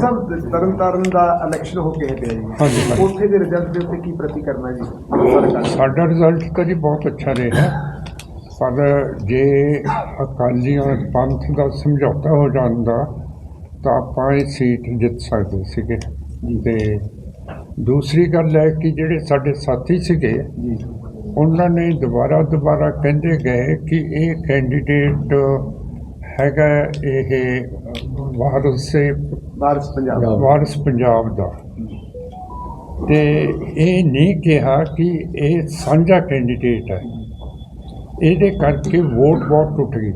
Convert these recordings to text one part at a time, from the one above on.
ਸਾਹਿਬ ਤਰਨਤਾਰਨ ਦਾ election ਹੋ ਕੇ ਹਟਿਆ ਜੀ। ਹਾਂਜੀ, ਹਾਂਜੀ। ਉੱਥੇ ਦੇ ਰਿਜ਼ਲਟ ਦੇ ਉੱਤੇ ਕੀ ਪ੍ਰਤੀਕਰਮ ਹੈ ਜੀ? ਸਰਕਾਰ ਦੀ? ਸਾਡਾ ਰਿਜ਼ਲਟ ਤਾਂ ਜੀ ਬਹੁਤ ਅੱਛਾ ਰਿਹਾ। ਪਰ ਜੇ ਅਕਾਲੀਆਂ ਪੰਥ ਦਾ ਸਮਝੌਤਾ ਹੋ ਜਾਂਦਾ ਤਾਂ ਆਪਾਂ ਇਹ ਸੀਟ ਜਿੱਤ ਸਕਦੇ ਸੀਗੇ। ਤੇ ਦੂਸਰੀ ਗੱਲ ਹੈ ਕਿ ਜਿਹੜੇ ਸਾਡੇ ਸਾਥੀ ਸੀਗੇ ਜੀ। ਉਹਨਾਂ ਨੇ ਦੁਬਾਰਾ ਦੁਬਾਰਾ ਕਹਿੰਦੇ ਗਏ ਕਿ ਇਹ ਕੈਂਡੀਡੇਟ ਹੈਗਾ ਇਹ ਵਾਰਸ ਸੇ ਬਾਰਿਸ਼ ਪੰਜਾਬ। ਵਾਰਸ ਪੰਜਾਬ ਦਾ। ਤੇ ਇਹ ਨਹੀਂ ਕਿਹਾ ਕਿ ਇਹ ਸਾਂਝਾ ਕੈਂਡੀਡੇਟ ਹੈ। ਇਹਦੇ ਕਰਕੇ ਵੋਟ ਬਹੁਤ ਟੁੱਟ ਗਈ।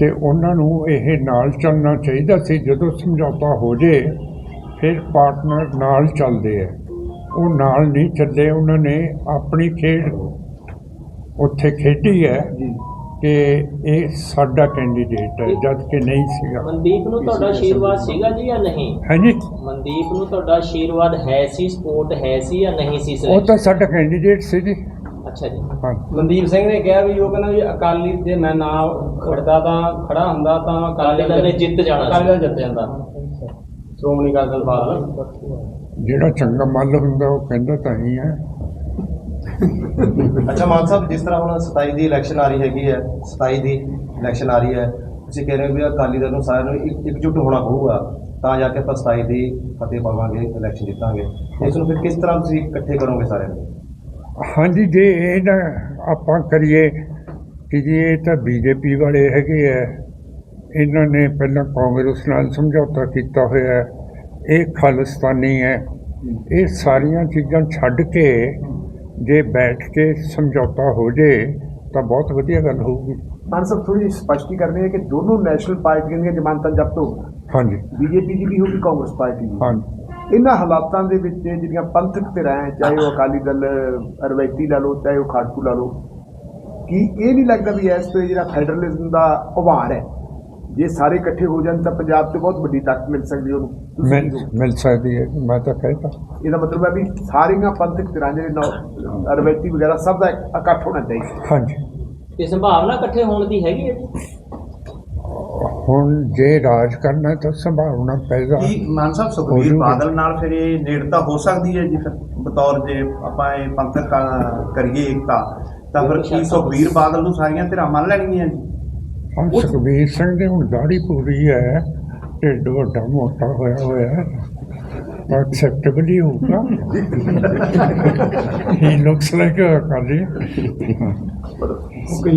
ਤੇ ਉਹਨਾਂ ਨੂੰ ਇਹ ਨਾਲ ਚੱਲਣਾ ਚਾਹੀਦਾ ਸੀ। ਜਦੋਂ ਸਮਝੌਤਾ ਹੋ ਜੇ ਫਿਰ ਪਾਰਟਨਰ ਨਾਲ ਚੱਲਦੇ ਆ। ਉਹ ਨਾਲ ਨਹੀਂ ਚੱਲੇ। ਉਹਨਾਂ ਨੇ ਆਪਣੀ ਖੇਡ ਉੱਥੇ ਖੇਡੀ ਹੈ। ਕਿ ਇਹ ਸਾਡਾ ਕੈਂਡੀਡੇਟ ਹੈ ਜਦ ਕਿ ਨਹੀਂ ਸੀਗਾ। ਮਨਦੀਪ ਨੂੰ ਤੁਹਾਡਾ ਆਸ਼ੀਰਵਾਦ ਸੀਗਾ ਜੀ ਜਾਂ ਨਹੀਂ? ਹਾਂਜੀ। ਮਨਦੀਪ ਨੂੰ ਤੁਹਾਡਾ ਆਸ਼ੀਰਵਾਦ ਹੈ ਸੀ ਸਪੋਰਟ ਹੈ ਸੀ ਜਾਂ ਨਹੀਂ ਸੀ ਉਹ ਤਾਂ ਸਾਡਾ ਕੈਂਡੀਡੇਟ ਸੀ ਜੀ। ਅੱਛਾ ਜੀ। ਹਾਂ ਮਨਦੀਪ ਸਿੰਘ ਨੇ ਕਿਹਾ ਵੀ ਉਹ ਕਹਿੰਦਾ ਵੀ ਅਕਾਲੀ ਜੇ ਮੈਂ ਨਾ ਖੜਦਾ ਤਾਂ ਖੜਾ ਹੁੰਦਾ ਤਾਂ ਅਕਾਲੀ ਦਲ ਨੇ ਜਿੱਤ ਜਾਣਾ ਅਕਾਲੀ ਸੀ ਦਲ ਜਿੱਤ ਜਾਂਦਾ। ਸ਼੍ਰੋਮਣੀ ਅਕਾਲੀ ਦਲ ਬਾਦਲ ਜਿਹੜਾ ਚੰਗਾ ਮੱਲ ਹੁੰਦਾ ਉਹ ਕਹਿੰਦਾ ਤਾਂ ਹੀ ਹੈ। ਅੱਛਾ, ਮਾਨ ਸਾਹਿਬ, ਜਿਸ ਤਰ੍ਹਾਂ ਹੁਣ 27 ਦੀ ਇਲੈਕਸ਼ਨ ਆ ਰਹੀ ਹੈਗੀ ਹੈ 27 ਦੀ ਇਲੈਕਸ਼ਨ ਆ ਰਹੀ ਹੈ, ਤੁਸੀਂ ਕਹਿ ਰਹੇ ਹੋ ਵੀ ਅਕਾਲੀ ਦਲ ਨੂੰ ਸਾਰਿਆਂ ਨੂੰ ਇੱਕ- ਇਕਜੁੱਟ ਹੋਣਾ ਪਊਗਾ, ਤਾਂ ਜਾ ਕੇ ਆਪਾਂ 27 ਦੀ ਫਤਿਹ ਪਾਵਾਂਗੇ ਇਲੈਕਸ਼ਨ ਜਿੱਤਾਂਗੇ। ਇਸ ਨੂੰ ਫਿਰ ਕਿਸ ਤਰ੍ਹਾਂ ਤੁਸੀਂ ਇਕੱਠੇ ਕਰੋਗੇ ਸਾਰਿਆਂ ਨੂੰ? ਹਾਂਜੀ, ਜੇ ਇਹ ਨਾ ਆਪਾਂ ਕਰੀਏ ਕਿ ਜੀ, ਇਹ ਤਾਂ ਬੀਜੇਪੀ ਵਾਲੇ ਹੈਗੇ ਆ, ਇਹਨਾਂ ਨੇ ਪਹਿਲਾਂ ਕਾਂਗਰਸ ਨਾਲ ਸਮਝੌਤਾ ਕੀਤਾ ਹੋਇਆ ਇਹ ਖਾਲਿਸਤਾਨੀ ਹੈ, ਇਹ ਸਾਰੀਆਂ ਚੀਜ਼ਾਂ ਛੱਡ ਕੇ ਜੇ ਬੈਠ ਕੇ ਸਮਝੌਤਾ ਹੋ ਜੇ ਤਾਂ ਬਹੁਤ ਵਧੀਆ ਗੱਲ ਹੋਊਗੀ। ਮਾਨ ਸਾਹਿਬ ਥੋੜੀ ਸਪਸ਼ਟੀ ਕਰਨੀ ਹੈ ਕਿ ਦੋਨੋਂ ਨੈਸ਼ਨਲ ਪਾਰਟੀਆਂ ਦੀਆਂ ਜ਼ਮਾਨਤਾਂ ਜ਼ਬਤ ਹੋ ਹਾਂਜੀ। ਬੀਜੇਪੀ ਦੀ ਵੀ ਹੋਗੀ ਕਾਂਗਰਸ ਪਾਰਟੀ ਦੀ ਹਾਂਜੀ। ਇਹਨਾਂ ਹਾਲਾਤਾਂ ਦੇ ਵਿੱਚ ਜਿਹੜੀਆਂ ਪੰਥਕ ਧਿਰਾਂ ਚਾਹੇ ਉਹ ਅਕਾਲੀ ਦਲ ਰਵੈਤੀ ਲਾ ਲਓ ਚਾਹੇ ਉਹ ਖਾੜਕੂ ਲਾ ਲਓ ਕੀ ਇਹ ਨਹੀਂ ਲੱਗਦਾ ਵੀ ਇਸ ਤੋਂ ਜਿਹੜਾ ਫੈਡਰਲਿਜ਼ਮ ਦਾ ਉਭਾਰ ਹੈ ਜੇ ਸਾਰੇ ਇਕੱਠੇ ਹੋ ਜਾਣ ਤਾਂ ਪੰਜਾਬ 'ਚ ਬਹੁਤ ਵੱਡੀ ਤਾਕਤ ਮਿਲ ਸਕਦੀ ਹੈ ਉਹਨੂੰ। ਤੁਸੀਂ ਮਿਲ ਕੀ ਕਹੋਗੇ? ਮਿਲ ਸਕਦੀ ਹੈ ਮੈਂ ਤਾਂ ਕਹਿੰਦਾ ਇਹਦਾ ਮਤਲਬ ਹੈ ਵੀ ਸਾਰੀਆਂ ਪੰਥਕ ਧਿਰਾਂ ਜਿਹੜੇ ਨੌ- ਰਵਾਇਤੀ ਵਗੈਰਾ ਸਭ ਦਾ ਇਕ- ਇਕੱਠ ਹੋਣਾ ਚਾਹੀਦਾ। ਹਾਂਜੀ। ਤੇ ਸੰਭਾਵਨਾ ਇਕੱਠੇ ਹੋਣ ਦੀ ਹੈਗੀ ਹੈ? ਜੀ ਹੁਣ ਜੇ ਰਾਜ ਕਰਨਾ ਤਾਂ ਸੰਭਾਵਨਾ ਪੈਦਾ ਕੀ ਮਾਨ ਸਾਹਿਬ ਸੁਖਬੀਰ। ਬਾਦਲ ਨਾਲ ਫਿਰ ਇਹ ਨੇੜਤਾ ਹੋ ਸਕਦੀ ਹੈ ਜੀ ਫਿਰ? ਬਤੌਰ ਜੇ ਆਪਾਂ ਇਹ ਪੰਥਕ ਕਰੀਏ ਏਕਤਾ ਤਾਂ ਫਿਰ ਕੀ ਸੁਖਬੀਰ ਬਾਦਲ ਨੂੰ ਸਾਰੀਆਂ ਧਿਰਾਂ ਮੰਨ ਲੈਣਗੀਆਂ ਜੀ? ਹਾਂ ਸੁਖਬੀਰ ਸਿੰਘ ਦੇ ਹੁਣ ਦਾੜੀ ਪੂਰੀ ਹੈ ਢਿੱਡ ਵੱਡਾ ਮੋਟਾ ਹੋਇਆ ਹੋਇਆ ਐਕਸੈਪਟੇਬਲ ਹੀ ਹੋਊਗਾ ਹੀ ਲੁਕਸ ਲਾਈਕ ਅ ਅਕਾਲੀ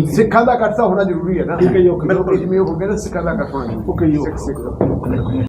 ਸਿੱਖਾਂ ਦਾ ਇਕੱਠ ਤਾਂ ਹੋਣਾ ਜ਼ਰੂਰੀ ਹੈ ਨਾ ਠੀਕ ਹੈ ਜੀ ਜਿਵੇਂ ਉਹ ਹੋ ਗਿਆ ਨਾ ਸਿੱਖਾਂ ਦਾ ਇਕੱਠ ਹੋਣਾ ਜ਼ਰੂਰੀ ਹੈ